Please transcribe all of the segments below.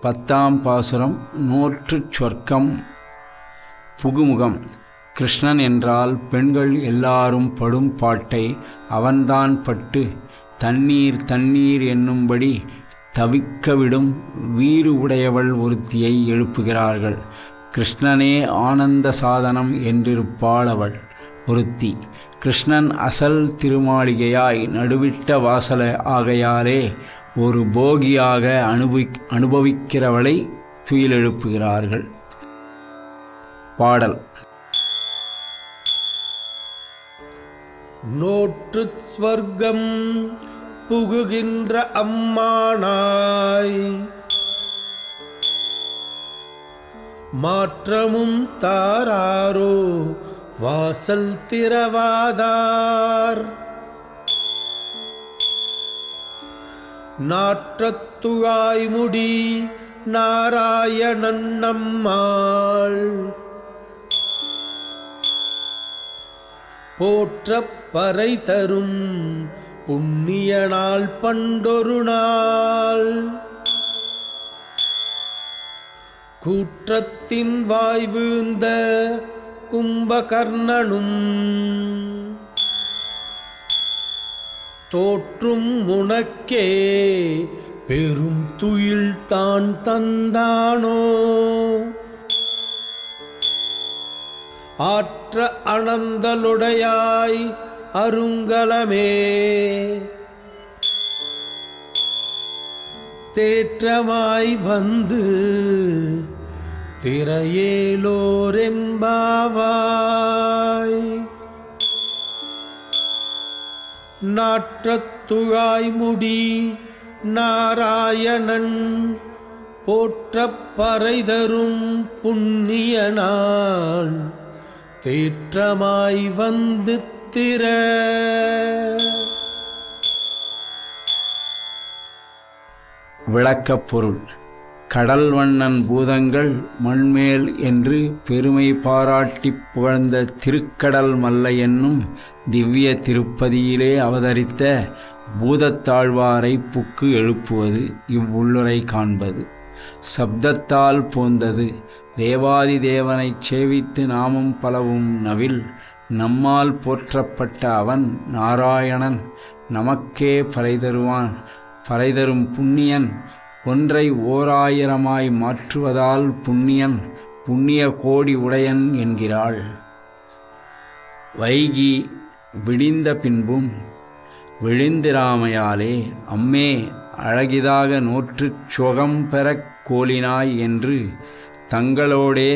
பத்தாம் பாசுரம் நூற்றுச் சொர்க்கம் புகுமுகம். கிருஷ்ணன் என்றால் பெண்கள் எல்லாரும் படும் பாட்டை அவன்தான் பட்டு தண்ணீர் தண்ணீர் என்னும்படி தவிக்கவிடும் வீறு உடையவள் ஒருத்தியை எழுப்புகிறார்கள். கிருஷ்ணனே ஆனந்த சாதனம் என்றிருப்பாள் அவள் ஒருத்தி. கிருஷ்ணன் அசல் திருமாளிகையாய் நடுவிட்ட வாசல ஆகையாலே ஒரு போகியாக அனுபவி அனுபவிக்கிறவளை துயிலெழுப்புகிறார்கள். பாடல். நோற்று ஸ்வர்க்கம் புகுகின்ற அம்மானாய். மாற்றமும் தாராரோ வாசல் திறவாதார். நாற்றத்துழாய்முடி நாராயணன் நம்மாள். போற்றப் பறை தரும் புண்ணிய நாள் பண்டொரு நாள். கூற்றத்தின் வாய் வீழ்ந்த கும்பகர்ணனும் தோற்றும் உனக்கே. பெரும் துயில் தான் தந்தானோ. ஆற்ற அனந்தலுடையாய் அருங்கலமே. தேற்றமாய் வந்து திரையேலோரெம்பாவாய் நாற்றத்துழாய்முடி நாராயணன் போற்றப் பறைதரும் புண்ணியனான் தேற்றமாய் வந்து திற. விளக்கப் பொருள் கடல் வண்ணன் பூதங்கள் மண்மேல் என்று பெருமை பாராட்டிப் புகழ்ந்த திருக்கடல் மல்ல என்னும் திவ்ய திருப்பதியிலே அவதரித்த பூதத்தாழ்வாரை புக்கு எழுப்புவது இவ்வுள்ளுரை காண்பது. சப்தத்தால் போந்தது. தேவாதி தேவனைச் சேவித்து நாமம் பலவும் நவில் நம்மால் போற்றப்பட்ட அவன் நாராயணன். நமக்கே பறை தருவான். பறை தரும் புண்ணியன் ஒன்றை ஓராயிரமாய் மாற்றுவதால் புண்ணியன் புண்ணிய கோடி உடையன் என்கிறாள். வைகி விடிந்த பின்பும் விழுந்திராமையாலே அம்மே அழகிதாக நோற்றுச் சுகம் பெறக் கோலினாய் என்று தங்களோடே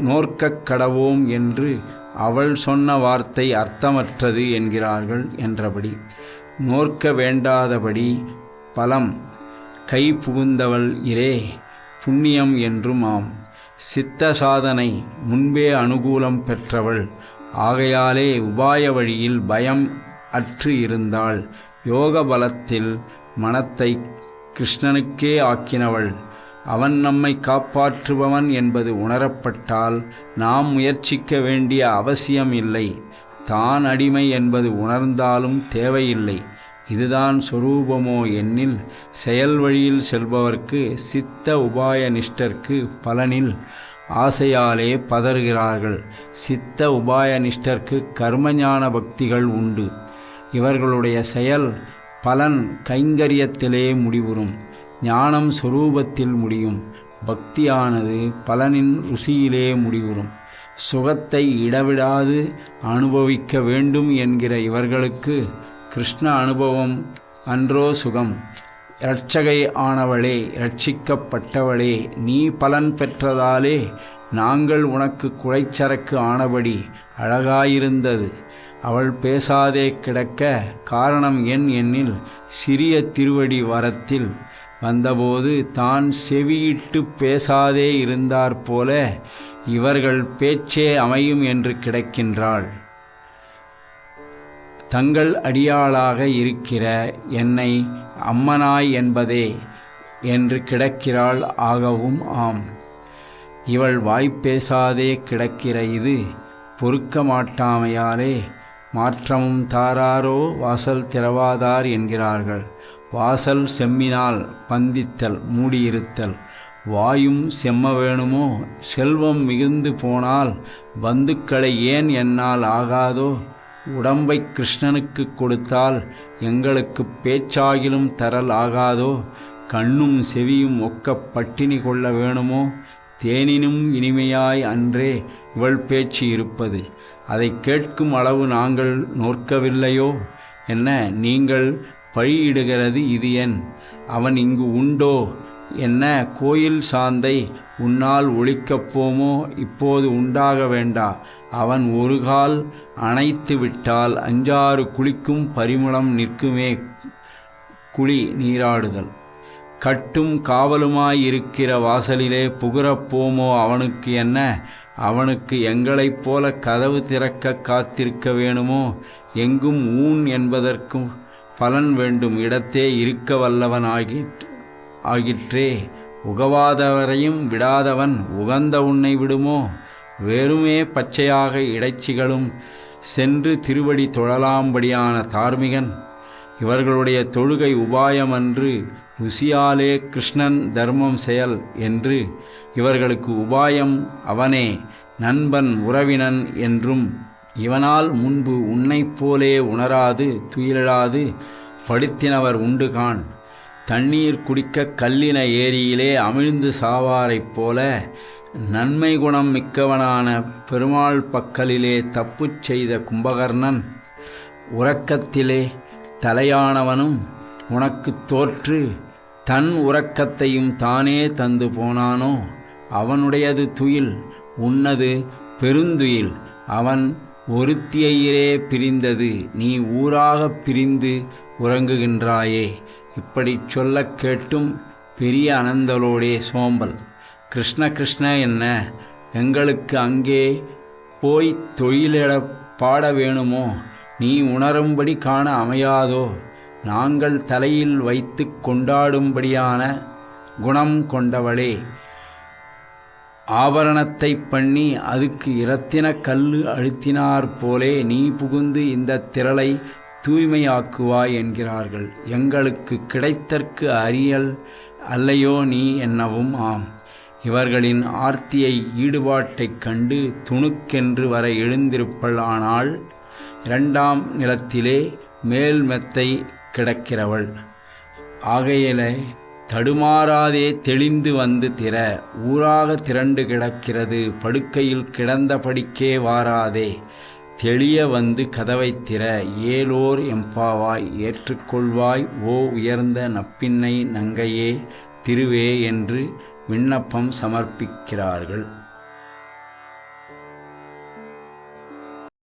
நோர்க்கக் கடவோம் என்று அவள் சொன்ன வார்த்தை அர்த்தமற்றது என்கிறார்கள் என்றபடி நோர்க்க வேண்டாதபடி பலம் கை புகுந்தவள் இரே புண்ணியம் என்றும் ஆம் சித்த சாதனை முன்பே அனுகூலம் பெற்றவள். ஆகையாலே உபாய வழியில் பயம் அற்று இருந்தாள். யோக பலத்தில் மனத்தை கிருஷ்ணனுக்கே ஆக்கினவள். அவன் நம்மை காப்பாற்றுபவன் என்பது உணரப்பட்டால் நாம் முயற்சிக்க வேண்டிய அவசியம் இல்லை தான் அடிமை என்பது உணர்ந்தாலும் தேவையில்லை. இதுதான் சொரூபமோ எண்ணில் செயல் வழியில் செல்பவர்க்கு சித்த உபாய நிஷ்டர்க்கு பலனில் ஆசையாலே பதறுகிறார்கள். சித்த உபாய நிஷ்டர்க்கு கர்மஞான பக்திகள் உண்டு. இவர்களுடைய செயல் பலன் கைங்கரியத்திலே முடிவுறும். ஞானம் சொரூபத்தில் முடியும். பக்தியானது பலனின் ருசியிலே முடிவுறும். சுகத்தை இடவிடாது அனுபவிக்க வேண்டும் என்கிற இவர்களுக்கு கிருஷ்ண அனுபவம் அன்றோ சுகம். இரட்சகை ஆனவளே இரட்சிக்கப்பட்டவளே நீ பலன் பெற்றதாலே நாங்கள் உனக்கு குழைச்சரக்கு ஆனபடி அழகாயிருந்தது. அவள் பேசாதே கிடக்க காரணம் என் எண்ணில் சிறிய திருவடி வரத்தில். வந்தபோது தான் செவியிட்டு பேசாதே இருந்தாற்போல இவர்கள் பேச்சே அமையும் என்று கிடக்கின்றாள். தங்கள் அடியாளாக இருக்கிற என்னை அம்மனாய் என்பதே என்று கிடக்கிறாள் ஆகவும் ஆம். இவள் வாய்ப்பேசாதே கிடக்கிற இது பொறுக்க மாட்டாமையாலே மாற்றமும் தாராரோ வாசல் திறவாதார் என்கிறார்கள். வாசல் செம்மினால் பந்தித்தல் மூடியிருத்தல். வாயும் செம்ம வேணுமோ? செல்வம் மிகுந்து போனால் பந்துக்களை ஏன் என்னால் ஆகாதோ? உடம்பை கிருஷ்ணனுக்கு கொடுத்தால் எங்களுக்கு பேச்சாகிலும் தரல் ஆகாதோ? கண்ணும் செவியும் ஒக்க பட்டினி கொள்ள வேணுமோ? தேனினும் இனிமையாய் அன்றே இவள் பேச்சு இருப்பது. அதை கேட்கும் அளவு நாங்கள் நோற்கவில்லையோ என்ன நீங்கள் பழியிடுகிறது இது என். அவன் இங்கு உண்டோ? என்ன கோயில் சாந்தை உன்னால் ஒழிக்கப் போமோ? இப்போது உண்டாக வேண்டா. அவன் ஒரு கால் அணைத்து விட்டால் அஞ்சாறு குளிக்கும் பரிமளம் நிற்குமே. குழி நீராடுதல். கட்டும் காவலுமாயிருக்கிற வாசலிலே புகுறப்போமோ அவனுக்கு என்ன? அவனுக்கு எங்களைப் போல கதவு திறக்க காத்திருக்க வேணுமோ? எங்கும் ஊன் என்பதற்கும் பலன் வேண்டும். இடத்தே இருக்க வல்லவன் ஆகிட்டு ஆகிற்றே. உகவாதவரையும் விடாதவன் உகந்த உன்னை விடுமோ? வெறுமே பச்சையாக இடைச்சிகளும் சென்று திருவடி தொழலாம்படியான தார்மிகன். இவர்களுடைய தொழுகை உபாயமன்று ருசியாலே கிருஷ்ணன் தர்மம் செயல் என்று இவர்களுக்கு உபாயம் அவனே நண்பன் உறவினன் என்றும் இவனால் முன்பு உன்னைப் போலே உணராது துயிலாது படுத்தினவர் உண்டுகான் தண்ணீர் குடிக்க கல்லின ஏரியிலே அமிழ்ந்து சாவாரைப் போல நன்மை குணம் மிக்கவனான பெருமாள் பக்கலிலே தப்புச் செய்த கும்பகர்ணன் உறக்கத்திலே தலையானவனும் உனக்கு தோற்று தன் உறக்கத்தையும் தானே தந்து போனானோ? அவனுடையது துயில் உன்னது பெருந்துயில். அவன் ஒருத்தியையிலே பிரிந்தது நீ ஊராகப் பிரிந்து உறங்குகின்றாயே. இப்படி சொல்லக் கேட்டும் பெரிய அனந்தலோடே சோம்பல். கிருஷ்ண கிருஷ்ண என்ன எங்களுக்கு அங்கே போய் தொழிலிட பாட வேணுமோ? நீ உணரும்படி காண அமையாதோ? நாங்கள் தலையில் வைத்து கொண்டாடும்படியான குணம் கொண்டவளே. ஆபரணத்தை பண்ணி அதுக்கு இரத்தின கல் அழுத்தினார் போலே நீ புகுந்து இந்த திரளை தூய்மையாக்குவாய் என்கிறார்கள். எங்களுக்கு கிடைத்தற்கு அறியல் அல்லையோ நீ என்னவும் ஆம். இவர்களின் ஆர்த்தியை ஈடுபாட்டைக் கண்டு துணுக்கென்று வர எழுந்திருப்பள் ஆனால் இரண்டாம் நிலத்திலே மேல் மெத்தை கிடக்கிறவள். ஆகையிலே தடுமாறாதே தெளிந்து வந்து திற ஊராக திரண்டு கிடக்கிறது படுக்கையில் கிடந்தபடிக்கே வாராதே. தெளிய வந்து கதவைத் திற ஏலோர் எம்பாவாய் ஏற்றுக்கொள்வாய் ஓ உயர்ந்த நப்பின்னை நங்கையே திருவே என்று விண்ணப்பம் சமர்ப்பிக்கிறார்கள்.